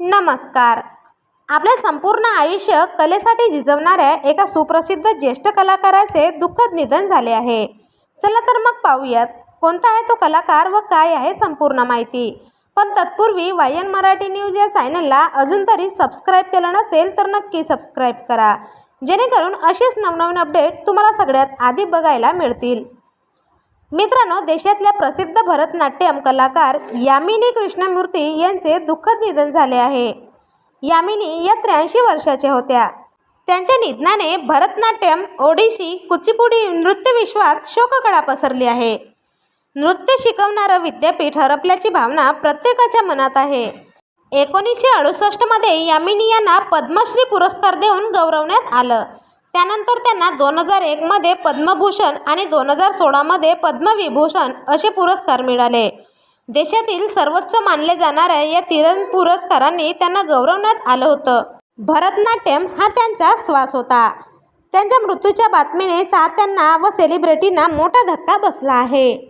नमस्कार. आपले संपूर्ण आयुष्य कलेसाठी झिजवणाऱ्या एका सुप्रसिद्ध ज्येष्ठ कलाकाराचे दुःखद निधन झाले आहे. चला तर मग पाहूयात कोणता आहे तो कलाकार व काय आहे संपूर्ण माहिती? पण तत्पूर्वी वायन मराठी न्यूज या चॅनलला अजून तरी सबस्क्राईब केलं नसेल तर नक्की सबस्क्राईब करा. जेणेकरून असेच नवनवीन अपडेट तुम्हाला सगळ्यात आधी बघायला मिळतील. मित्रांनो देशातल्या प्रसिद्ध भरतनाट्यम कलाकार यामिनी कृष्णमूर्ती यांचे दुःखद निधन झाले आहे. यामिनी या त्र्याऐंशी वर्षाच्या होत्या. त्यांच्या निधनाने भरतनाट्यम ओडिशी कुचिपुडी नृत्यविश्वात शोककळा पसरली आहे. नृत्य शिकवणारं विद्यापीठ हरपल्याची भावना प्रत्येकाच्या मनात आहे. एकोणीसशे अडुसष्टमध्ये यामिनी यांना पद्मश्री पुरस्कार देऊन गौरवण्यात आलं. त्यानंतर त्यांना दोन हजार एकमध्ये पद्मभूषण आणि दोन हजार सोळामध्ये पद्मविभूषण असे पुरस्कार मिळाले. देशातील सर्वोच्च मानले जाणाऱ्या या तिरण पुरस्कारांनी त्यांना गौरवण्यात आलं होतं. भरतनाट्यम हा त्यांचा श्वास होता. त्यांच्या मृत्यूच्या बातमीने चाहत्यांना व सेलिब्रिटींना मोठा धक्का बसला आहे.